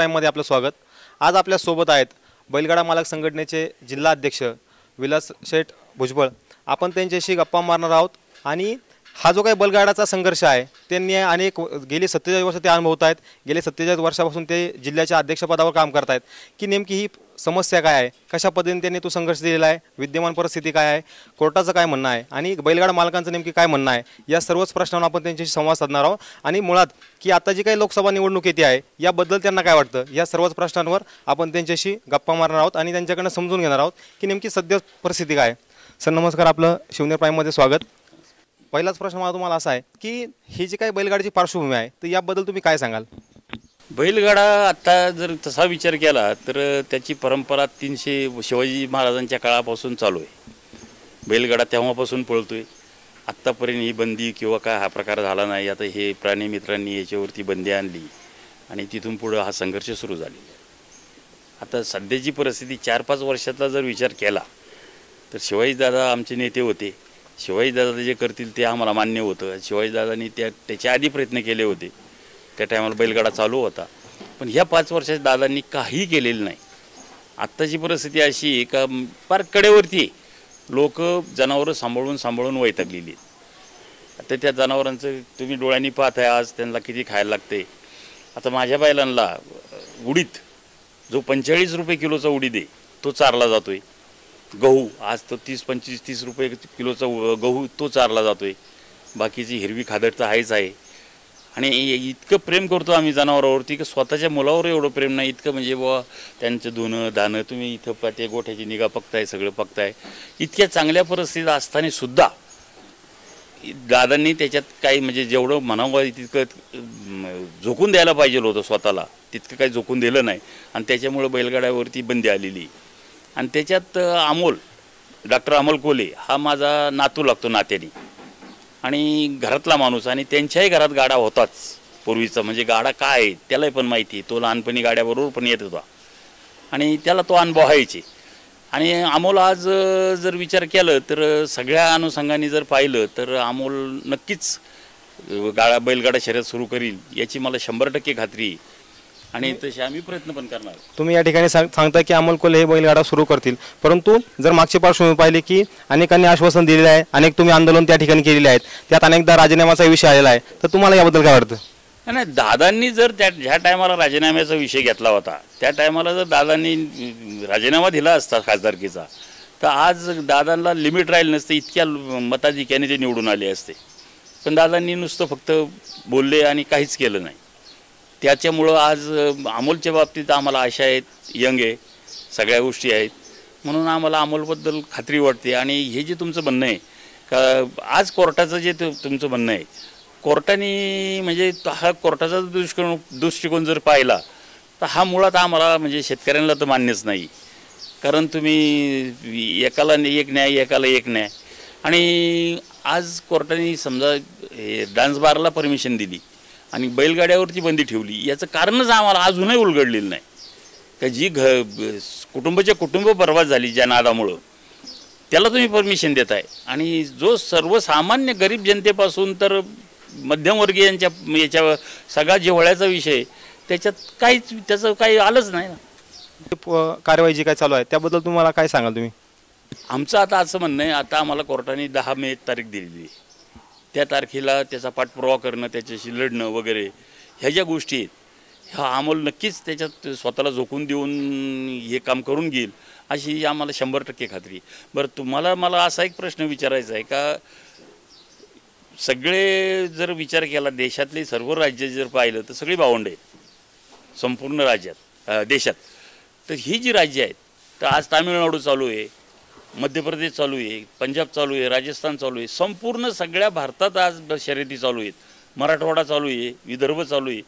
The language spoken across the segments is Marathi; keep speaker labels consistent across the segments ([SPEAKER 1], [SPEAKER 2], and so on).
[SPEAKER 1] प्राईममध्ये आपलं स्वागत. आज आपल्यासोबत आहेत बैलगाडा मालक संघटनेचे जिल्हा अध्यक्ष विलास शेठ भुजबळ. आपण त्यांच्याशी गप्पा मारणार आहोत आणि हा जो काही बैलगाडाचा संघर्ष आहे त्यांनी अनेक गेली सत्तेचाळीस वर्ष ते अनुभवत आहेत गेले सत्तेचाळीस वर्षापासून ते जिल्ह्याच्या अध्यक्षपदावर काम करत आहेत की नेमकी ही समस्या काय आहे? कशा पद्धतीने त्यांनी तो संघर्ष दिलेला आहे? विद्यमान परिस्थिती काय आहे? कोर्टाचं काय म्हणणं आहे? आणि बैलगाडा मालकांचं नेमकी काय म्हणणं आहे? या सर्वच प्रश्नांवर आपण त्यांच्याशी संवाद साधणार आहोत. आणि मुळात की आता जी काही लोकसभा निवडणूक येते आहे याबद्दल त्यांना काय वाटतं? या सर्वच प्रश्नांवर आपण त्यांच्याशी गप्पा मारणार आहोत आणि त्यांच्याकडनं समजून घेणार आहोत की नेमकी सध्या परिस्थिती काय आहे. सर नमस्कार. आपलं शिवनेर प्राईममध्ये स्वागत. पहिलाच प्रश्न मला तुम्हाला असा आहे की ही जी काही बैलगाडीची पार्श्वभूमी आहे तर याबद्दल तुम्ही काय सांगाल?
[SPEAKER 2] बैलगाडा आत्ता जर तसा विचार केला तर त्याची परंपरा तीनशे शिवाजी महाराजांच्या काळापासून चालू आहे. बैलगाडा तेव्हापासून पळतो आहे आत्तापर्यंत ही बंदी किंवा काय हा प्रकार झाला नाही. आता हे प्राणी मित्रांनी याच्यावरती बंदी आणली आणि तिथून पुढं हा संघर्ष सुरू झालेला आहे. आता सध्याची परिस्थिती चार पाच वर्षातला जर विचार केला तर शिवाजीदादा आमचे नेते होते. शिवाजीदादा जे करतील ते आम्हाला मान्य होतं. शिवाजीदादांनी त्या त्याच्या आधी प्रयत्न केले होते. त्या टायमाला बैलगाडा चालू होता. पण ह्या पाच वर्षात दादांनी काहीही केलेलं नाही. आत्ताची परिस्थिती अशी आहे का फार कडेवरती लोक जनावरं सांभाळून सांभाळून वैतागलेली आहेत. आता त्या जनावरांचं तुम्ही डोळ्यांनी पाहताय आज त्यांना किती खायला लागते. आता माझ्या बैलांना उडीद जो पंचेचाळीस रुपये किलोचा उडीद आहे तो चारला जातोय. गहू आज तो तीस पंचवीस तीस रुपये किलोचा गहू तो चारला जातोय. बाकीची हिरवी खादड तर आहेच आहे. आणि इतकं प्रेम करतो आम्ही जनावरावरती की स्वतःच्या मुलावर एवढं प्रेम नाही इतकं म्हणजे बुवा त्यांचं धुणं दाणं तुम्ही इथं प- ते गोठ्याची निगा बघताय सगळं पकताय. इतक्या चांगल्या परिस्थितीत असताना सुद्धा दादांनी त्याच्यात काही म्हणजे जेवढं म्हणावं तितकं झोकून द्यायला पाहिजे होतं स्वतःला. तितकं काही झोकून दिलं नाही. आणि त्याच्यामुळं बैलगाड्यावरती बंदी आलेली. आणि त्याच्यात अमोल डॉक्टर अमोल कोले हा माझा नातू लागतो नात्याने. आणि घरातला माणूस आणि त्यांच्याही घरात गाडा होताच पूर्वीचा. म्हणजे गाडा काय? आहे त्यालाही पण माहिती. आहे. तो लहानपणी गाड्याबरोबर पण येत होता. आणि त्याला तो अनुभव व्हायचे आणि अमोल आज जर विचार केलं तर सगळ्या अनुषंगाने जर पाहिलं तर अमोल नक्कीच गाडा बैलगाडा शर्यत सुरू करील. याची मला शंभर टक्के खात्री आहे. आणि तसे आम्ही प्रयत्न पण करणार.
[SPEAKER 1] तुम्ही या ठिकाणी सांग सांगता की अमोल कोल्हे हे बैलगाडा सुरू करतील. परंतु जर मागची पार्श्वभूमी पाहिली की अनेकांनी आश्वासन दिलेलं आहे अनेक तुम्ही आंदोलन त्या ठिकाणी केलेले आहेत. त्यात अनेकदा राजीनाम्याचा विषय आलेला आहे. तर तुम्हाला याबद्दल काय वाटतं?
[SPEAKER 2] नाही दादांनी जर त्या ह्या टायमाला राजीनाम्याचा विषय घेतला होता त्या टायमाला जर दादांनी राजीनामा दिला असता खासदारकीचा तर आज दादांना लिमिट राहील नसते इतक्या मताधिक्याने ते निवडून आले असते. पण दादांनी नुसतं फक्त बोलले आणि काहीच केलं नाही. त्याच्यामुळं आज अमोलच्या बाबतीत आम्हाला आशा आहेत यंग आहे सगळ्या गोष्टी आहेत. म्हणून आम्हाला अमोलबद्दल खात्री वाटते. आणि हे जे तुमचं म्हणणं आहे का आज कोर्टाचं जे तु- तुमचं म्हणणं आहे कोर्टाने म्हणजे हा कोर्टाचा दृष्टिकोन दृष्टिकोन जर पाहिला तर हा मुळात आम्हाला म्हणजे शेतकऱ्यांना तर मान्यच नाही. कारण तुम्ही एकाला एक न्याय एकाला एक न्याय. आणि आज कोर्टाने समजा हे डान्स बारला परमिशन दिली. आणि बैलगाड्यावरती बंदी ठेवली. याचं कारणच आम्हाला अजूनही उलगडलेलं नाही. का जी घ कुटुंबाच्या कुटुंब बर्बाद झाली ज्या नादामुळं त्याला तुम्ही परमिशन देताय. आणि जो सर्वसामान्य गरीब जनतेपासून तर मध्यमवर्गीयांच्या याच्या सगळा जिव्हाळ्याचा विषय त्याच्यात काहीच त्याचं काही आलंच नाही ना.
[SPEAKER 1] कार्यवाही जी काय चालू आहे त्याबद्दल तुम्हाला काय सांगाल तुम्ही?
[SPEAKER 2] आमचं आता असं म्हणणं आहे आता आम्हाला कोर्टाने दहा मे तारीख दिलेली आहे. त्या तारखेला त्याचा पाठपुरावा करणं त्याच्याशी लढणं वगैरे ह्या ज्या गोष्टी आहेत ह्या अमोल नक्कीच त्याच्यात स्वतःला झोकून देऊन हे काम करून घेईल अशी आम्हाला शंभर टक्के खात्री बरं तुम्हाला मला असा एक प्रश्न विचारायचा आहे का सगळे जर विचार केला देशातले सर्व राज्य जर पाहिलं तर सगळी भावंड आहेत. संपूर्ण राज्यात देशात. तर ही जी राज्य आहेत तर आज तामिळनाडू चालू आहे मध्य प्रदेश चालू आहे पंजाब चालू आहे राजस्थान चालू आहे संपूर्ण सगळ्या भारतात आज शर्यती चालू आहेत. मराठवाडा चालू आहे विदर्भ चालू आहे.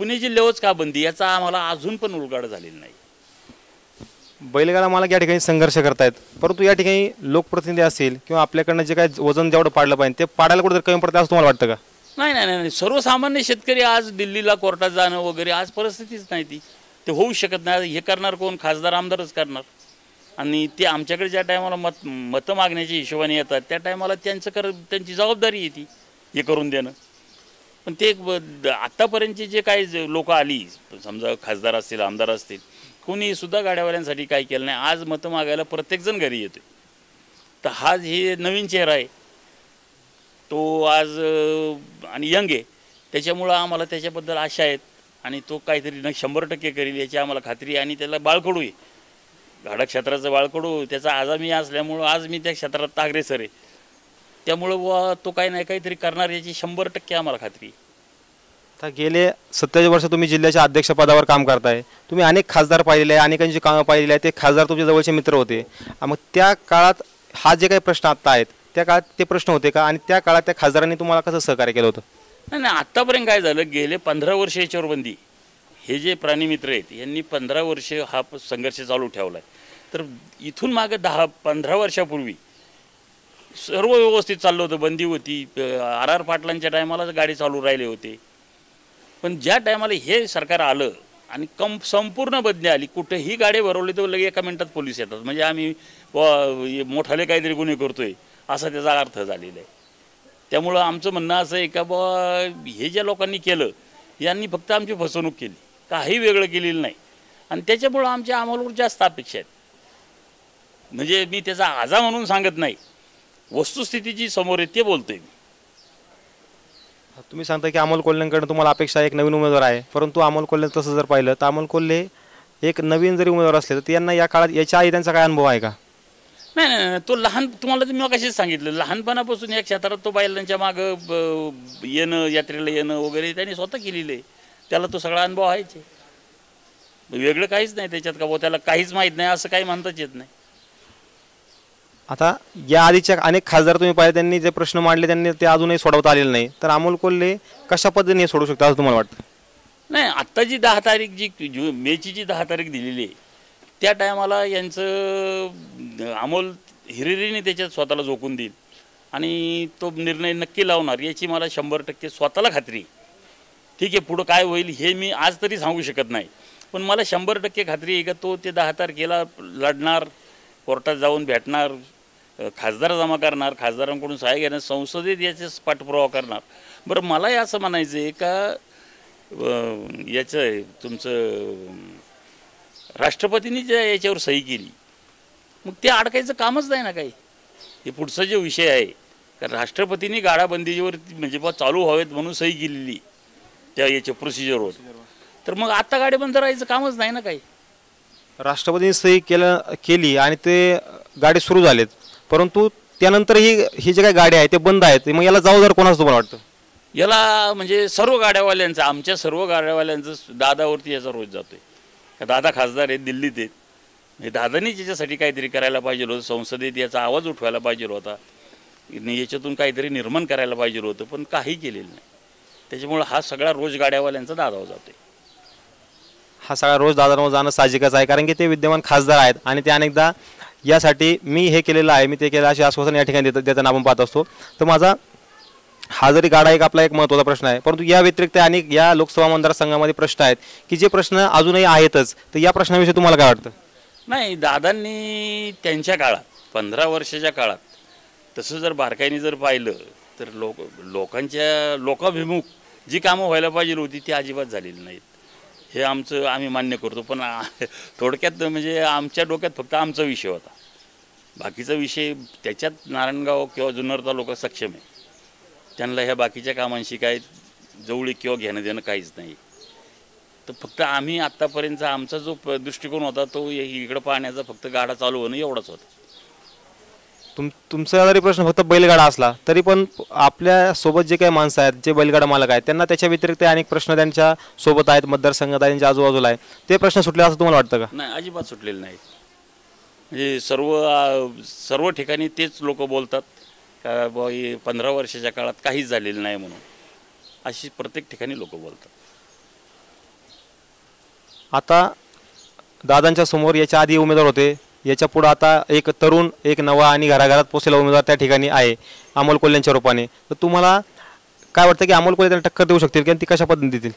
[SPEAKER 2] पुणे जिल्ह्यावरच का बंदी याचा आम्हाला अजून पण उलगाड झालेला नाही.
[SPEAKER 1] बैलगाडा मालक या ठिकाणी संघर्ष करतायत. परंतु या ठिकाणी लोकप्रतिनिधी असतील किंवा आपल्याकडनं जे काय वजन जेवढं पाडलं पाहिजे ते पाडायला कुठं कमी पडतं असं तुम्हाला वाटतं का?
[SPEAKER 2] नाही नाही नाही नाही. सर्वसामान्य शेतकरी आज दिल्लीला कोर्टात जाणं वगैरे आज परिस्थितीच नाही ती. ते होऊ शकत नाही. हे करणार कोण? खासदार आमदारच करणार. आणि ते आमच्याकडे ज्या टायमाला मत मतं मागण्याच्या हिशोबाने येतात त्या टायमाला त्यांचं कर त्यांची जबाबदारी येते हे करून देणं. पण ते आत्तापर्यंतचे जे काही लोक आली समजा खासदार असतील आमदार असतील कोणीसुद्धा गाड्यावाल्यांसाठी काही केलं नाही. आज मतं मागायला प्रत्येकजण घरी येतो तर हा हे नवीन चेहरा आहे. तो आज आणि यंग आहे. त्याच्यामुळं आम्हाला त्याच्याबद्दल आशा आहेत. आणि तो काहीतरी न शंभर टक्के करेल याची आम्हाला खात्री आहे. आणि त्याला बाळकडू आहे. गाडा क्षेत्राचं बाळकडू त्याचा आजामी असल्यामुळं आज मी त्या क्षेत्रात अग्रेसर आहे. त्यामुळं बुवा तो काही नाही काहीतरी करणार याची शंभर टक्के आम्हाला खात्री
[SPEAKER 1] आता गेले सत्तावीस वर्ष तुम्ही जिल्ह्याच्या अध्यक्षपदावर काम करताय. तुम्ही अनेक खासदार पाहिलेले आहे अनेकांची कामं पाहिलेली आहे ते खासदार तुमच्या जवळचे मित्र होते. मग त्या काळात हा जे काही प्रश्न आत्ता आहेत त्या काळात ते प्रश्न होते का? आणि त्या काळात त्या खासदारांनी तुम्हाला कसं सहकार्य केलं होतं?
[SPEAKER 2] नाही नाही आत्तापर्यंत काय झालं गेले पंधरा वर्ष याच्यावर बंदी. हे जे प्राणीमित्र आहेत यांनी पंधरा वर्ष हा प- संघर्ष चालू ठेवला आहे तर इथून मागं दहा पंधरा वर्षापूर्वी सर्व व्यवस्थित चाललं होतं. बंदी होती आर आर पाटलांच्या टायमालाच गाडी चालू राहिले होते. पण ज्या टायमाला हे सरकार आलं आणि कम संपूर्ण बदली आली कुठेही गाडी भरवली तर लगे एका मिनटात पोलीस येतात. म्हणजे आम्ही बुवा, मोठाले काहीतरी गुन्हे करतोय असा त्याचा अर्थ झालेला आहे. त्यामुळं आमचं म्हणणं असं आहे का बुवा हे ज्या लोकांनी केलं यांनी फक्त आमची फसवणूक केली. काही वेगळं केलेलं नाही. आणि त्याच्यामुळं आमच्या आम्हाला जास्त अपेक्षा आहेत. म्हणजे मी त्याचा आजा म्हणून सांगत नाही. वस्तुस्थिती जी समोर आहे ते बोलतोय मी.
[SPEAKER 1] तुम्ही सांगता की अमोल कोल्हेंकडून तुम्हाला अपेक्षा एक नवीन उमेदवार आहे. परंतु अमोल कोल्हे तसं जर पाहिलं तर अमोल कोल्हे एक नवीन जरी उमेदवार असले तर यांना या काळात याच्या आधी त्यांचा काय अनुभव आहे का?
[SPEAKER 2] नाही नाही तो लहान तुम्हाला तर मी कशीच सांगितलं लहानपणापासून या क्षेत्रात तो बैलांच्या मागं येणं यात्रेला येणं वगैरे त्यांनी स्वतः केलेलं आहे. त्याला तो सगळा अनुभव आहे. वेगळं काहीच नाही त्याच्यात का बुवा त्याला काहीच माहीत नाही असं काही म्हणताच येत नाही
[SPEAKER 1] आता या आधीच्या अनेक खासदार तुम्ही पाहिले त्यांनी जे प्रश्न मांडले त्यांनी ते अजूनही सोडवता आलेले नाही तर अमोल कोल्हे कशा पद्धतीने हे सोडू शकतात असं तुम्हाला वाटतं
[SPEAKER 2] नाही आत्ता जी दहा तारीख जी जु मेची जी दहा तारीख दिलेली आहे त्या टायमाला यांचं अमोल हिरिरीने त्याच्यात स्वतःला झोकून देईल आणि तो निर्णय नक्की लावणार याची मला शंभर टक्के स्वतःला खात्री आहे. ठीक आहे पुढं काय होईल हे मी आज तरी सांगू शकत नाही. पण मला शंभर टक्के खात्री आहे का तो ते दहा तारखेला लढणार कोर्टात जाऊन भेटणार खासदार जमा करणार खासदारांकडून सहाय्य घेणार संसदेत याचे पाठपुरावा करणार. बरं मला हे असं म्हणायचं आहे का याचं आहे, तुमचं राष्ट्रपतींनी ज्या याच्यावर सही केली मग ते अडकायचं कामच नाही ना काही. हे पुढचा जो विषय आहे कारण राष्ट्रपतींनी गाडाबंदीवर म्हणजे बा चालू व्हावेत म्हणून सही केलेली. त्या याच्या प्रोसिजरवर तर मग आता गाडी बंद राहायचं कामच नाही ना काही.
[SPEAKER 1] राष्ट्रपतींनी सही केलं केली आणि ते गाडी सुरू झालेत. परंतु त्यानंतरही ही जे काही गाडी आहे ते बंद आहेत. मग याला जबाबदार कोणाचं तुम्हाला वाटतं?
[SPEAKER 2] याला म्हणजे सर्व गाड्यावाल्यांचं आमच्या सर्व गाड्यावाल्यांचं दादावरती याचा रोज जातोय. का दादा खासदार आहेत दिल्लीत आहेत. म्हणजे दादानी त्याच्यासाठी काहीतरी करायला पाहिजे होतं संसदेत याचा आवाज उठवायला पाहिजे होता. याच्यातून काहीतरी निर्माण करायला पाहिजे होतं पण काही केलेलं नाही. त्याच्यामुळं हा सगळा रोज गाड्यावाल्यांचा दादावर जातोय.
[SPEAKER 1] हा सगळा रोज दादांवर जाणं साहजिकच आहे कारण की ते विद्यमान खासदार आहेत आणि ते अनेकदा यासाठी मी हे केलेलं आहे मी ते केलं असे आश्वासन या ठिकाणी देत देताना आपण पाहत असतो. तर माझा हा जरी गाडा एक आपला एक महत्त्वाचा प्रश्न आहे परंतु या व्यतिरिक्त अनेक या लोकसभा मतदारसंघामध्ये प्रश्न आहेत की जे प्रश्न अजूनही आहेतच तर या प्रश्नाविषयी तुम्हाला काय वाटतं?
[SPEAKER 2] नाही दादांनी त्यांच्या काळात पंधरा वर्षाच्या काळात तसं जर बारकाईने जर पाहिलं तर लोक लोकांच्या लोकाभिमुख जी कामं व्हायला पाहिजे होती ती अजिबात झालेली नाहीत. हे आमचं आम्ही मान्य करतो पण थोडक्यात म्हणजे आमच्या डोक्यात फक्त आमचा विषय होता. बाकीचा विषय त्याच्यात नारायणगाव किंवा जुन्नर तालुका सक्षम आहे. त्यांना ह्या बाकीच्या कामांशी काय जवळी किंवा घेणं देणं काहीच नाही. तर फक्त आम्ही आत्तापर्यंतचा आमचा जो प- दृष्टिकोन होता तो इकडं पाहण्याचा फक्त गाडा चालू होणं एवढाच होता.
[SPEAKER 1] तुम तुमचा जरी प्रश्न फक्त बैलगाडा असला तरी पण आपल्यासोबत जे काही माणसं आहेत जे बैलगाडा मालक आहेत त्यांना त्याच्या व्यतिरिक्त अनेक प्रश्न त्यांच्यासोबत आहेत मतदारसंघात आहे त्यांच्या आजूबाजूला आहे ते प्रश्न सुटले असं तुम्हाला वाटतं का?
[SPEAKER 2] नाही अजिबात सुटलेले नाहीत. म्हणजे सर्व आ, सर्व ठिकाणी तेच लोक बोलतात का बुवा हे पंधरा वर्षाच्या काळात काहीच झालेलं नाही म्हणून. अशी प्रत्येक ठिकाणी लोक बोलतात.
[SPEAKER 1] आता दादांच्या समोर याच्या आधी उमेदवार होते याच्यापुढे आता एक तरुण एक नवा आणि घराघरात पोचलेला उमेदवार त्या ठिकाणी आहे अमोल कोल्हेंच्या रूपाने. तर तुम्हाला काय वाटतं की अमोल कोल्हे त्यांना टक्कर देऊ शकतील किंवा ती कशा पद्धतीने देतील?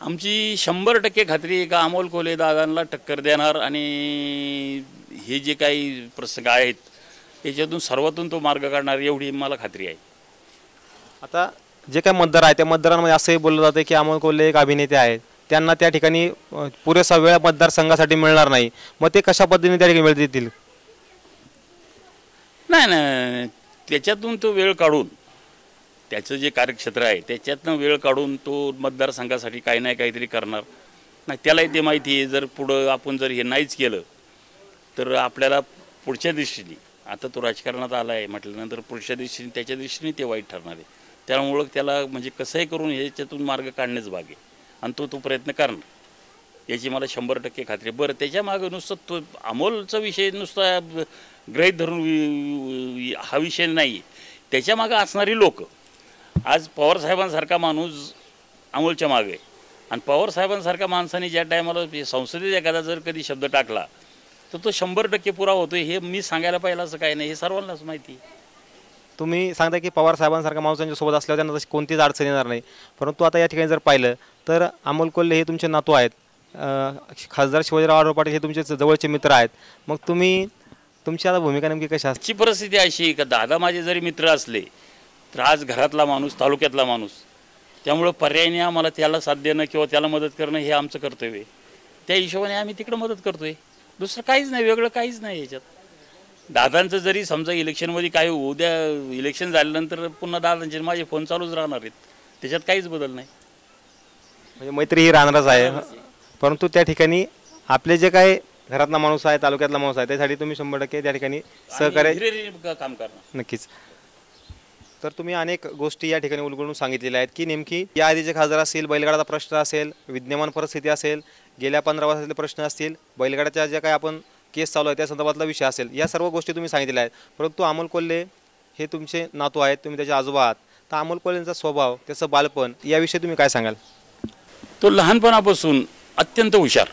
[SPEAKER 2] आमची शंभर टक्के खात्री आहे का अमोल कोले दादांना टक्कर देणार आणि हे जे काही प्रसंग आहेत याच्यातून सर्वातून तो मार्ग काढणार एवढी मला खात्री आहे.
[SPEAKER 1] आता जे काही मतदार आहेत त्या मतदारांमध्ये असंही बोललं जातं की अमोल कोल्हे एक अभिनेते आहेत. त्यांना त्या ठिकाणी पुरेसा वेळ मतदारसंघासाठी मिळणार नाही. मग ते कशा पद्धतीने त्या ठिकाणी वेळ देतील?
[SPEAKER 2] नाही नाही त्याच्यातून तो वेळ काढून त्याचं जे कार्यक्षेत्र आहे त्याच्यातनं वेळ काढून तो मतदारसंघासाठी काही नाही काहीतरी करणार. नाही त्यालाही ते माहिती आहे. जर पुढं आपण जर हे नाहीच केलं तर आपल्याला पुढच्या दृष्टीने आता तो राजकारणात आला आहे म्हटल्यानंतर पुढच्या दृष्टीने त्याच्या दृष्टीने ते वाईट ठरणार आहे. त्यामुळं त्याला म्हणजे कसंही करून ह्याच्यातून मार्ग काढणेच भाग आहे. आणि तो तो प्रयत्न करणार. याची मला शंभर टक्के खात्री आहे. बरं त्याच्यामागं नुसतं तो अमोलचा विषय नुसता ग्रहित धरून वि- हा विषय नाही त्याच्यामागं असणारी लोक आज पवारसाहेबांसारखा माणूस अमोलच्या मागे आहे. आणि पवारसाहेबांसारख्या माणसाने ज्या टायमाला संसदेत एखादा जर कधी शब्द टाकला तर तो शंभर टक्के पुरा होतो हे मी सांगायला पाहिलं असं काही नाही. हे सर्वांनाच माहिती
[SPEAKER 1] तुम्ही सांगता की पवार साहेबांसारख्या माणसांच्या सोबत असल्यावर त्यांना तशी कोणतीच अडचण येणार नाही. परंतु आता या ठिकाणी जर पाहिलं तर अमोल कोल्हे हे तुमचे नातू आहेत. खासदार शिवाजीराव आढाव पाटील हे तुमचे जवळचे मित्र आहेत. मग तुम्ही तुमची आता भूमिका नेमकी कशा
[SPEAKER 2] असची परिस्थिती अशी का दादा माझे जरी मित्र असले तर आज घरातला माणूस तालुक्यातला माणूस त्यामुळं पर्यायाने आम्हाला त्याला साथ देणं किंवा त्याला मदत करणं हे आमचं कर्तव्य आहे. त्या हिशोबाने आम्ही तिकडं मदत करतोय. दुसरं काहीच नाही वेगळं काहीच नाही याच्यात. दादांचं जरी समजा इलेक्शनमध्ये काय उद्या इलेक्शन झाल्यानंतर पुन्हा दादांचे माझे फोन चालूच राहणार आहेत. त्याच्यात काहीच बदल नाही.
[SPEAKER 1] म्हणजे मैत्री ही राहणारच आहे. परंतु त्या ठिकाणी आपले जे काही घरातला माणूस आहे तालुक्यातला माणूस आहे त्यासाठी तुम्ही शंभर टक्के त्या ठिकाणी सहकार्य
[SPEAKER 2] काम करणार?
[SPEAKER 1] नक्कीच. तर तुम्ही अनेक गोष्टी या ठिकाणी उलगडून सांगितलेल्या आहेत की नेमकी या आधीचे खासदार असतील बैलगाडाचा प्रश्न असेल विद्यमान परिस्थिती असेल गेल्या पंधरा वर्षातले प्रश्न असतील बैलगाड्याच्या ज्या काही आपण केस चालू आहे त्या संदर्भातला विषय असेल या सर्व गोष्टी तुम्ही सांगितलेल्या आहेत. परंतु अमोल कोल्हे हे तुमचे नातू आहेत तुम्ही त्याचे आजोबा आहात. तर अमोल कोल्हेंचा स्वभाव त्याचं बालपण याविषयी तुम्ही काय सांगाल?
[SPEAKER 2] तो लहानपणापासून अत्यंत हुशार.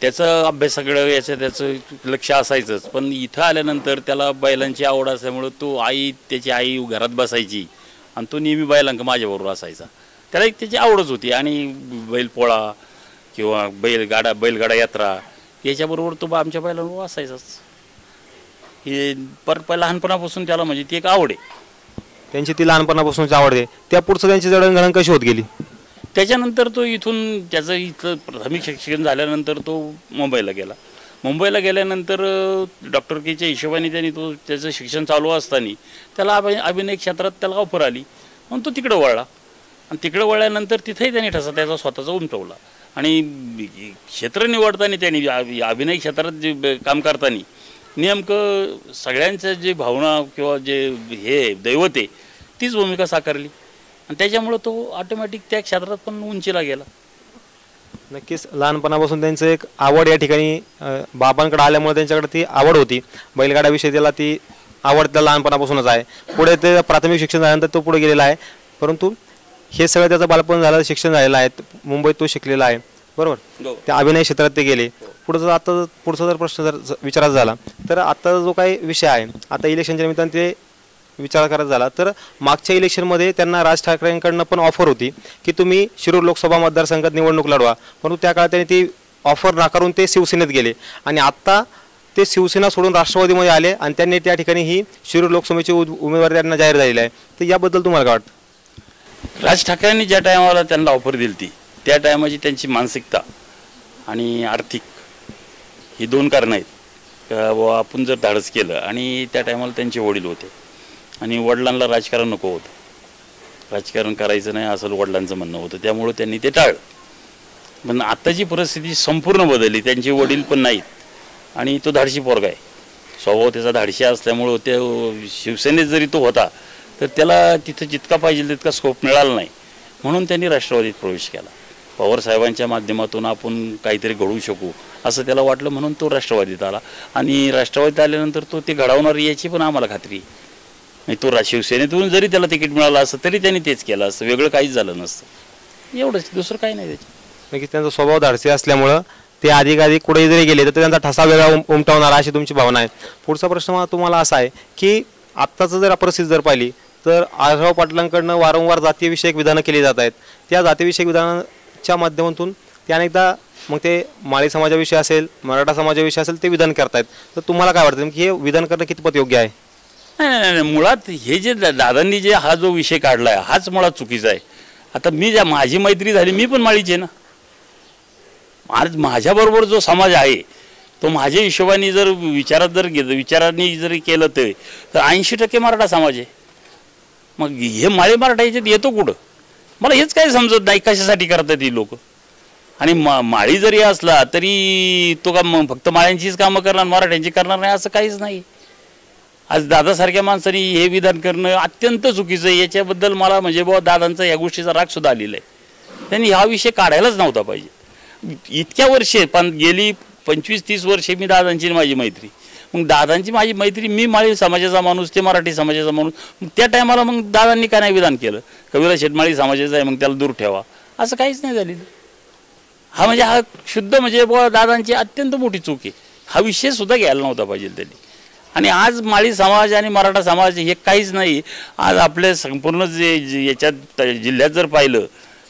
[SPEAKER 2] त्याचं अभ्यासाकडं याचं त्याचं लक्ष असायचंच. पण इथं आल्यानंतर त्याला बैलांची आवड असल्यामुळं तो आई त्याची आई घरात बसायची. आणि तो नेहमी बैलांक माझ्याबरोबर असायचा. त्याला एक त्याची आवडच होती. आणि बैलपोळा किंवा बैलगाडा बैलगाडा यात्रा याच्याबरोबर तो बा आमच्या बैलांवर असायचाच. हे पर लहानपणापासून त्याला म्हणजे ती एक आवड आहे.
[SPEAKER 1] त्यांची ती लहानपणापासूनची आहे. त्या पुढचं त्यांची जडणघडण कशी होत गेली?
[SPEAKER 2] त्याच्यानंतर तो इथून त्याचं इथलं प्राथमिक शिक्षण झाल्यानंतर तो मुंबईला गेला. मुंबईला गेल्यानंतर डॉक्टर केच्या हिशोबाने त्यांनी तो त्याचं शिक्षण चालू असताना त्याला अभि अभिनय क्षेत्रात त्याला ऑफर आली. म्हणून तो तिकडं वळला. आणि तिकडं वळल्यानंतर तिथेही त्यांनी ठसा त्याचा स्वतःचा उमटवला आणि क्षेत्र निवडताना त्यांनी अभिनय क्षेत्रात जे ब- काम करताना नेमकं सगळ्यांचं जे भावना किंवा जे हे दैवत आहे तीच भूमिका साकारली. आणि त्याच्यामुळं तो ऑटोमॅटिक त्या क्षेत्रात पण उंचीला गेला.
[SPEAKER 1] नक्कीच. लहानपणापासून त्यांचं एक आवड या ठिकाणी अं, बाबांकडे आल्यामुळे त्यांच्याकडे ती आवड होती. बैलगाड्याविषयी त्याला ती आवड त्या लहानपणापासूनच आहे. पुढे ते प्राथमिक शिक्षण झाल्यानंतर तो पुढे गेलेला आहे. परंतु हे सगळं त्याचं बालपण झालं शिक्षण झालेलं आहे. मुंबईत तो शिकलेला आहे. बरोबर?
[SPEAKER 2] हो.
[SPEAKER 1] त्या अभिनय क्षेत्रात ते गेले. पुढचं आता पुढचा जर प्रश्न जर ज- विचारायचा झाला तर आता जो काही विषय आहे आता इलेक्शनच्या निमित्ताने ते विचार करायचा झाला. तर मागच्या इलेक्शनमध्ये त्यांना राज ठाकरेंकडनं पण ऑफर होती की तुम्ही शिरूर लोकसभा मतदारसंघात निवडणूक लढवा. परंतु त्या काळात त्यांनी ती ऑफर नाकारून ते शिवसेनेत गेले. आणि आत्ता ते शिवसेना सोडून राष्ट्रवादीमध्ये आले आणि त्यांनी त्या ठिकाणी ही शिरूर लोकसभेची उमेदवारी त्यांना जाहीर झालेली आहे. तर याबद्दल तुम्हाला काय वाटतं?
[SPEAKER 2] राज ठाकरेंनी ज्या टायमाला त्यांना ऑफर दिली ती त्या टायमाची त्यांची मानसिकता आणि आर्थिक ही दोन कारणं आहेत. आपण जर धाडस केलं आणि त्या टायमाला त्यांचे वडील होते आणि वडिलांना राजकारण नको होतं. राजकारण करायचं नाही असं वडिलांचं म्हणणं होतं. त्यामुळं त्यांनी ते टाळलं. पण आत्ताची परिस्थिती संपूर्ण बदलली त्यांचे वडील पण नाहीत. आणि तो धाडशी पोरगा आहे. स्वभाव त्याचा धाडशी असल्यामुळं ते शिवसेनेत जरी तो होता तर त्याला तिथं जितका पाहिजे तितका स्कोप मिळाला नाही. म्हणून त्यांनी राष्ट्रवादीत प्रवेश केला. पवारसाहेबांच्या माध्यमातून आपण काहीतरी घडवू शकू असं त्याला वाटलं म्हणून तो राष्ट्रवादीत आला. आणि राष्ट्रवादीत आल्यानंतर तो ते घडवणार याची पण आम्हाला खात्री आहे. आणि तो शिवसेनेतून जरी त्याला तिकीट मिळालं असतं तरी त्यांनी तेच केलं असतं वेगळं काहीच झालं नसतं. एवढंच दुसरं काही नाही त्याच्यात.
[SPEAKER 1] नक्कीच त्यांचा स्वभाव धाडसी असल्यामुळं ते अधिकाधिक कुठे जरी गेले तर त्यांचा ठसा वेगळा उमटवणार अशी तुमची भावना आहे. पुढचा प्रश्न मला तुम्हाला असा आहे की आत्ताचं जर परिस्थिती जर पाहिली तर आढळराव पाटलांकडनं वारंवार जातीयविषयक विधानं केली जात आहेत. त्या जातीविषयक विधानाच्या माध्यमातून ते अनेकदा मग ते माळी समाजाविषयी असेल मराठा समाजाविषयी असेल ते विधान करतायत. तर तुम्हाला काय वाटतं की हे विधान करणं कितपत योग्य आहे?
[SPEAKER 2] नाही नाही नाही मुळात हे जे दा- दादांनी जे हा जो विषय काढला आहे हाच मुळात चुकीचा आहे. आता मी ज्या माझी मैत्री झाली मी पण माळीची आहे ना. आज माझ्याबरोबर जो समाज आहे तो माझ्या हिशोबाने जर विचारात जर घेत विचारांनी जरी केलं ते तर ऐंशी टक्के मराठा समाज आहे. मग हे माळे मराठा याच्यात येतो कुठं? मला हेच काही समजत नाही कशासाठी करतात ही लोक? आणि मा माळी जरी असला तरी तो का मग फक्त माळ्यांचीच कामं करणार मराठ्यांची करणार नाही असं काहीच नाही. आज दादासारख्या माणसांनी हे विधान करणं अत्यंत चुकीचं आहे. याच्याबद्दल मला म्हणजे बुवा दादांचा या गोष्टीचा रागसुद्धा आलेला आहे. त्यांनी हा विषय काढायलाच नव्हता पाहिजे. इतक्या वर्षे पण गेली पंचवीस तीस वर्षे मी दादांची आणि माझी मैत्री. मग दादांची माझी मैत्री मी माळी समाजाचा माणूस ते मराठी समाजाचा माणूस. मग त्या टायमाला मग दादांनी काय नाही विधान केलं? कविला शेटमाळी समाजाचा आहे मग त्याला दूर ठेवा. असं काहीच नाही झालेलं. हा म्हणजे हा शुद्ध म्हणजे बुवा दादांची अत्यंत मोठी चूक आहे. हा विषय सुद्धा घ्यायला नव्हता पाहिजे त्यांनी. आणि आज माळी समाज आणि मराठा समाज हे काहीच नाही. आज आपले संपूर्ण जे याच्यात जिल्ह्यात जर पाहिलं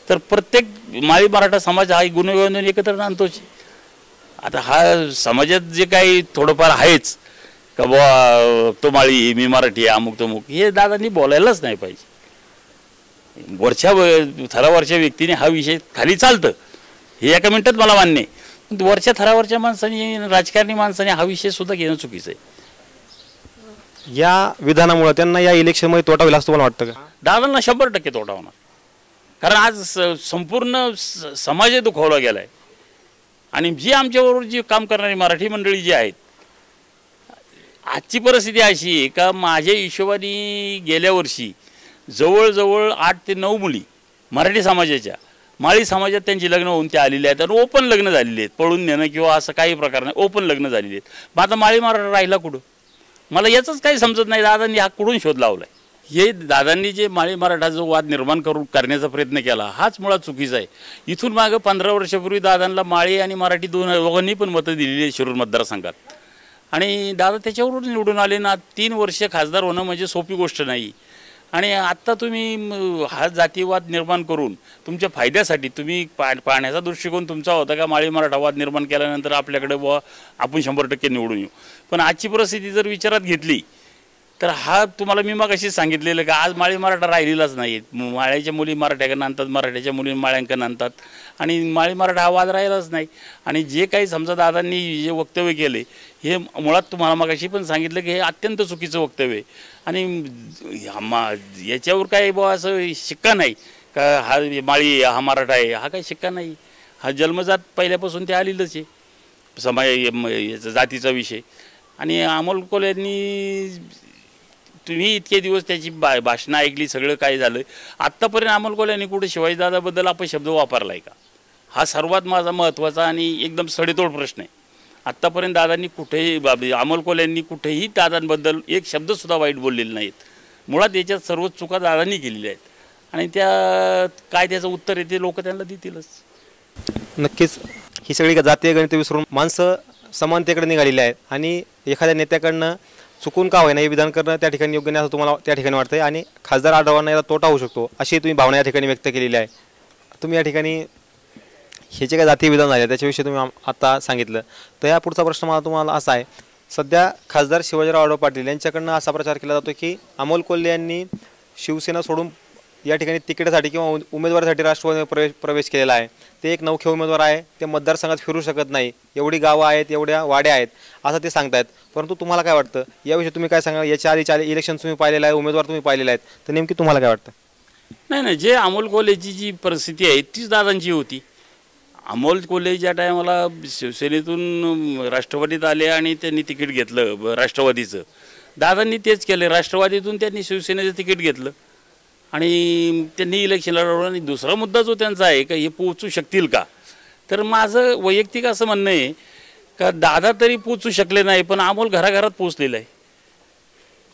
[SPEAKER 2] तर प्रत्येक माळी मराठा समाज हा गुन्हे एकत्र आणतोच आता हा समाजात जे काही थोडंफार आहेच का बुवा तो माळी मी मराठी अमुक तमुक हे दादांनी बोलायलाच नाही पाहिजे. वरच्या व- थरावरच्या व्यक्तीने हा विषय खाली चालतं. हे एका मिनटात मला मान्य आहे. पण वरच्या थरावरच्या माणसाने राजकारणी माणसाने हा विषय सुद्धा घेणं चुकीचं आहे.
[SPEAKER 1] या विधानामुळे त्यांना या इलेक्शनमध्ये तोटा होईल असं तुम्हाला वाटतं का?
[SPEAKER 2] दादांना शंभर टक्के तोटा होणार. कारण आज स- संपूर्ण स- समाज दुखावला गेलाय. आणि जी आमच्याबरोबर जी काम करणारी मराठी मंडळी जी आहेत आजची परिस्थिती अशी आहे का माझ्या हिशोबाने गेल्या वर्षी जवळजवळ आठ ते नऊ मुली मराठी समाजाच्या माळी समाजात त्यांची लग्न होऊन त्या आलेल्या आहेत आणि ओपन लग्न झालेली आहेत. पळून नेणं किंवा असं काही प्रकार नाही ओपन लग्न झालेली आहेत. मग आता माळी मराठा राहिला कुठं? मला याचंच काही समजत नाही. दादांनी हा कुठून शोध लावलाय? हे दादांनी जे माळी मराठा जो वाद निर्माण करून करण्याचा प्रयत्न केला हाच मुळात चुकीचा आहे. इथून मागं पंधरा वर्षापूर्वी दादांना माळी आणि मराठी दोन दोघांनी पण मतं दिलेली आहे शिरूर मतदारसंघात. आणि दादा त्याच्यावरून निवडून आले ना तीन वर्ष खासदार होणं म्हणजे सोपी गोष्ट नाही. आणि आत्ता तुम्ही हा जातीवाद निर्माण करून तुमच्या फायद्यासाठी तुम्ही पा पाहण्याचा दृष्टिकोन तुमचा होता का माळी मराठा वाद निर्माण केल्यानंतर आपल्याकडे बुवा आपण शंभर टक्के निवडून येऊ? पण आजची परिस्थिती जर विचारात घेतली तर हा तुम्हाला मी मग अशी सांगितलेलं का आज माळी मराठा राहिलेलाच नाही. माळ्याच्या मुली मराठ्याकडे आणतात मराठ्याच्या मुली माळ्यांकडे आणतात आणि माळी मराठा हा वाद राहिलाच नाही. आणि जे काही समजा दादांनी जे वक्तव्य केले हे मुळात तुम्हाला मग अशी पण सांगितलं की हे अत्यंत चुकीचं वक्तव्य आहे. आणि ह्या मा- याच्यावर काय बुवा असं शिक्का नाही का हा माळी हा मराठा आहे हा काही शिक्का नाही. हा जन्मजात पहिल्यापासून ते आलेलंच आहे. समाज याचा जातीचा विषय. आणि अमोल कोल यांनी तुम्ही इतके दिवस त्याची बा भाषणं ऐकली सगळं काय झालं. आत्तापर्यंत अमोल कोल यांनी कुठे शिवाजीदादाबद्दल आपण शब्द वापरला आहे का? हा सर्वात माझा महत्त्वाचा आणि एकदम सडेतोड प्रश्न आहे. आत्तापर्यंत दादांनी कुठेही बाब अमोल कोल यांनी कुठेही दादांबद्दल एक शब्दसुद्धा वाईट बोललेले नाहीत. मुळात याच्यात सर्व चुका दादांनी केलेल्या आहेत. आणि त्या काय त्याचं उत्तर आहे ते लोक त्यांना देतीलच.
[SPEAKER 1] नक्कीच. ही सगळी जातीय गणित विसरून माणसं समानतेकडे निघालेली आहेत. आणि एखाद्या नेत्याकडनं चुकून का होईना हे विधान करणं त्या ठिकाणी योग्य नाही असं तुम्हाला त्या ठिकाणी वाटतंय. आणि खासदार आढावांना याला तोटा होऊ शकतो अशी तुम्ही भावना या ठिकाणी व्यक्त केलेली आहे. तुम्ही या ठिकाणी हे जे काही जातीय विधान झाले त्याच्याविषयी तुम्ही आता सांगितलं. तर या पुढचा प्रश्न मला तुम्हाला असा आहे. सध्या खासदार शिवाजीराव आढाव पाटील यांच्याकडनं असा प्रचार केला जातो की अमोल कोल्हे यांनी शिवसेना सोडून या ठिकाणी तिकिटासाठी किंवा उमेदवारासाठी उमेदवारीसाठी प्रवेश प्रवेश केलेला आहे. ते एक नवखे उमेदवार आहे. ते मतदारसंघात फिरू शकत नाही. एवढी गावं आहेत एवढ्या वाड्या आहेत असं ते सांगतायत. परंतु तुम्हाला काय वाटतं? याविषयी तुम्ही काय सांगा याच्या आधीच्या आधी इलेक्शन तुम्ही पाहिलेलं आहे उमेदवार तुम्ही पाहिलेला आहेत. तर नेमकी तुम्हाला काय वाटतं?
[SPEAKER 2] नाही नाही. जे अमोल कॉलेजची जी परिस्थिती आहे तीच दादांची होती. अमोल कोल्हे ज्या टायमाला शिवसेनेतून राष्ट्रवादीत आले आणि त्यांनी तिकीट घेतलं ब- राष्ट्रवादीचं. दादांनी तेच केलं. राष्ट्रवादीतून त्यांनी शिवसेनेचं तिकीट घेतलं. आणि त्यांनी इलेक्शनला लढवलं आणि दुसरा मुद्दा जो त्यांचा आहे का हे पोचू शकतील का? तर माझं वैयक्तिक असं म्हणणं आहे का दादा तरी पोचू शकले नाही पण अमोल घराघरात पोचलेला आहे.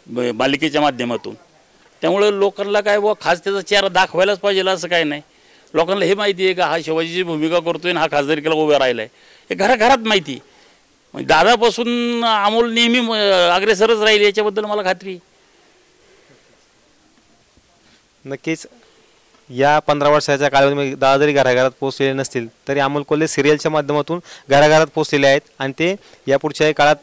[SPEAKER 2] ब- मालिकेच्या माध्यमातून. त्यामुळं लोकांना काय बुवा खास त्याचा चेहरा दाखवायलाच पाहिजे असं काय नाही. लोकांना हे माहिती आहे का हा शिवाजीची भूमिका करतोय आणि हा खासदारकीला उभा राहिला आहे हे घराघरात माहिती म्हणजे दादापासून अमोल नेहमी अग्रेसरच राहील याच्याबद्दल मला खात्री आहे.
[SPEAKER 1] नक्कीच. या पंधरा वर्षाच्या कालावधीमध्ये दादा जरी घराघरात पोहोचलेले नसतील तरी अमोल कोल्हे सिरियलच्या माध्यमातून घराघरात पोहोचलेले आहेत आणि ते यापुढच्या काळात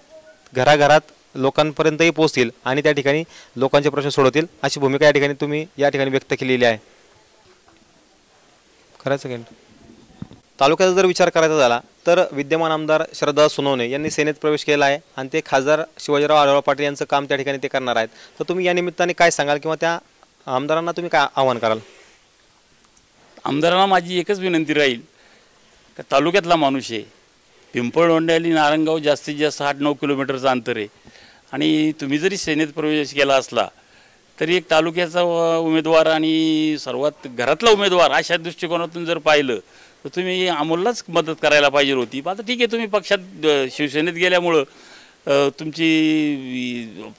[SPEAKER 1] घराघरात लोकांपर्यंतही पोहोचतील आणि त्या ठिकाणी लोकांचे प्रश्न सोडवतील. अशी भूमिका या ठिकाणी तुम्ही या ठिकाणी व्यक्त केलेली आहे. खरंच काय तालुक्याचा जर विचार करायचा झाला तर विद्यमान आमदार श्रद्धा सोनवणे यांनी सेनेत प्रवेश केला आहे आणि ते खासदार शिवाजीराव आढळराव पाटील यांचं काम त्या ठिकाणी ते करणार आहेत. तर तुम्ही या निमित्ताने काय सांगाल किंवा त्या आमदारांना तुम्ही काय आव्हान कराल?
[SPEAKER 2] आमदारांना माझी एकच विनंती राहील का तालुक्यातला माणूस आहे. पिंपळवंडे आणि नारंगाव जास्तीत जास्त आठ नऊ किलोमीटरचं अंतर आहे. आणि तुम्ही जरी सेनेत प्रवेश केला असला तरी एक तालुक्याचा उमेदवार आणि सर्वात घरातला उमेदवार अशा दृष्टिकोनातून जर पाहिलं तर तुम्ही अमोललाच मदत करायला पाहिजे होती. पण आता ठीक आहे तुम्ही पक्षात शिवसेनेत गेल्यामुळं तुमची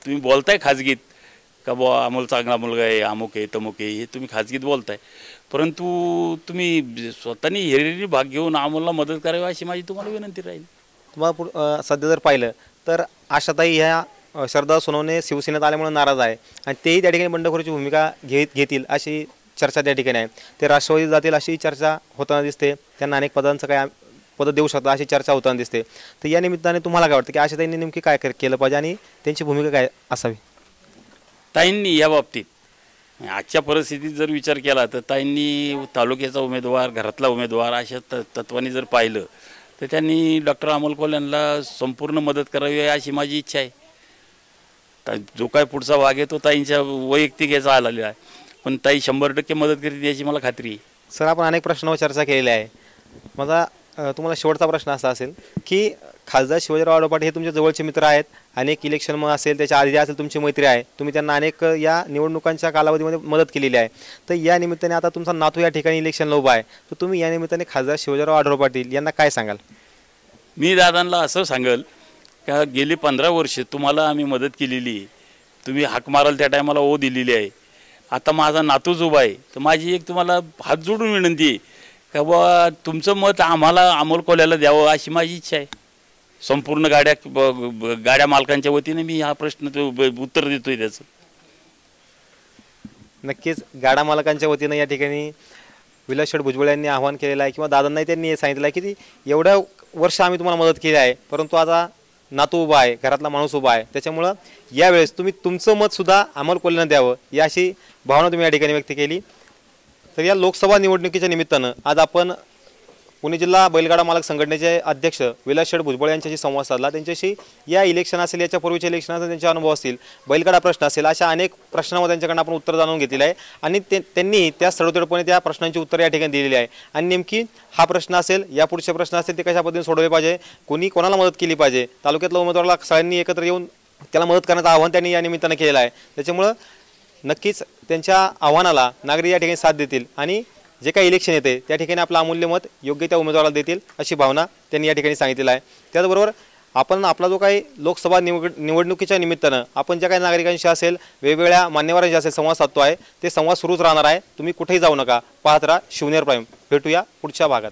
[SPEAKER 2] तुम्ही बोलताय खाजगीत का बुवा आम्हाला चांगला मुलगा आहे अमुक आहे तमुक आहे हे तुम्ही खाजगीत बोलताय. परंतु तुम्ही स्वतःनी हिरिरी भाग घेऊन अमोलला मदत करावी अशी माझी तुम्हाला विनंती राहील.
[SPEAKER 1] तुम्हाला पुढ- सध्या जर पाहिलं तर आशाताई ह्या अ, शरदा सोनवणे शिवसेनेत आल्यामुळे नाराज आहे. आणि तेही त्या ठिकाणी बंडखोरीची भूमिका घेत घेतील अशी चर्चा त्या ठिकाणी आहे. ते राष्ट्रवादी जातील अशी चर्चा होताना दिसते. त्यांना अनेक पदांचं काय पदं देऊ शकतात अशी चर्चा होताना दिसते. तर या निमित्ताने तुम्हाला काय वाटतं की आशाताईंनी नेमकी काय केलं पाहिजे आणि त्यांची भूमिका काय असावी?
[SPEAKER 2] ताईंनी या बाबतीत. आजच्या परिस्थितीत जर विचार केला तर ताईंनी तालुक्याचा उमेदवार घरातला उमेदवार अशा त तत्वाने जर पाहिलं तर त्यांनी डॉक्टर अमोल कोल यांना संपूर्ण मदत करावी अशी माझी इच्छा आहे. ता- जो काय पुढचा भाग आहे तो ताईंच्या वैयक्तिक याचा आलेला आहे. पण ताई शंभर टक्के मदत करते याची मला खात्री आहे.
[SPEAKER 1] सर आपण अनेक प्रश्नावर चर्चा केलेली आहे. माझा तुम्हाला शेवटचा प्रश्न असा असेल की खासदार शिवाजीराव आढळराव हे तुमचे जवळचे मित्र आहेत. अनेक इलेक्शन मग असेल त्याच्या आधी असेल तुमची मैत्री आहे. तुम्ही त्यांना अनेक या निवडणुकांच्या कालावधीमध्ये मदत केलेली आहे. तर या निमित्ताने आता तुमचा नातू या ठिकाणी इलेक्शनला उभा आहे. तर तुम्ही या निमित्ताने खासदार शिवाजीराव आढळराव पाटील यांना काय सांगाल?
[SPEAKER 2] मी दादांना असं सांगेल का गेली पंधरा वर्ष तुम्हाला आम्ही मदत केलेली आहे. तुम्ही हाक माराल त्या टायमाला ओ दिलेली आहे. आता माझा नातूच उभा आहे. तर माझी एक तुम्हाला हात जोडून विनंती आहे का बुवा तुमचं मत आम्हाला अमोल कोल्याला द्यावं अशी माझी इच्छा आहे. संपूर्ण गाड्या ब- ब- गाड्या मालकांच्या वतीने मी हा प्रश्न उत्तर देतोय त्याचं.
[SPEAKER 1] नक्कीच गाडा मालकांच्या वतीनं या ठिकाणी विलास शेठ भुजबळ यांनी आवाहन केलेलं आहे किंवा दादांनाही त्यांनी हे सांगितलं आहे की एवढ्या वर्ष आम्ही तुम्हाला मदत केली आहे परंतु आता नातू उभा आहे घरातला माणूस उभा आहे. त्याच्यामुळं यावेळेस तुम्ही तुमचं मतसुद्धा अमोल कोल्हेनं द्यावं या अशी भावना तुम्ही या ठिकाणी व्यक्त केली. तर या लोकसभा निवडणुकीच्या निमित्तानं आज आपण पुणे जिल्हा बैलगाडा मालक संघटनेचे अध्यक्ष विलास शेठ भुजबळ यांच्याशी संवाद साधला. त्यांच्याशी या इलेक्शन असेल याच्या पूर्वीच्या इलेक्शन असेल त्यांचे अनुभव असतील बैलगाडा प्रश्न असेल अशा अनेक प्रश्नांवर त्यांच्याकडनं आपण उत्तर जाणून घेतलेलं आहे. आणि ते त्यांनी त्या सडोतडपणे त्या प्रश्नांची उत्तरं या ठिकाणी दिलेली आहे. आणि नेमकी हा प्रश्न असेल या पुढचे प्रश्न असेल ते कशा पद्धतीने सोडवले पाहिजे? कोणी कोणाला मदत केली पाहिजे? तालुक्यातल्या उमेदवाराला सगळ्यांनी एकत्र येऊन त्याला मदत करण्याचं आव्हान त्यांनी या निमित्तानं केलेलं आहे. त्याच्यामुळं नक्कीच त्यांच्या आव्हानाला नागरिक या ठिकाणी साथ देतील. आणि जे काही इलेक्शन येते त्या ठिकाणी आपलं अमूल्य मत योग्य त्या उमेदवाराला देतील अशी भावना त्यांनी या ठिकाणी सांगितलेलं आहे. त्याचबरोबर आपण आपला जो काही लोकसभा निवड निवडणुकीच्या निमित्तानं आपण ज्या काही नागरिकांशी असेल वेगवेगळ्या मान्यवरांशी असेल संवाद साधतो आहे ते संवाद सुरूच राहणार आहे. तुम्ही कुठेही जाऊ नका. पाहत राहा शिवनेर प्राईम. भेटूया पुढच्या भागात.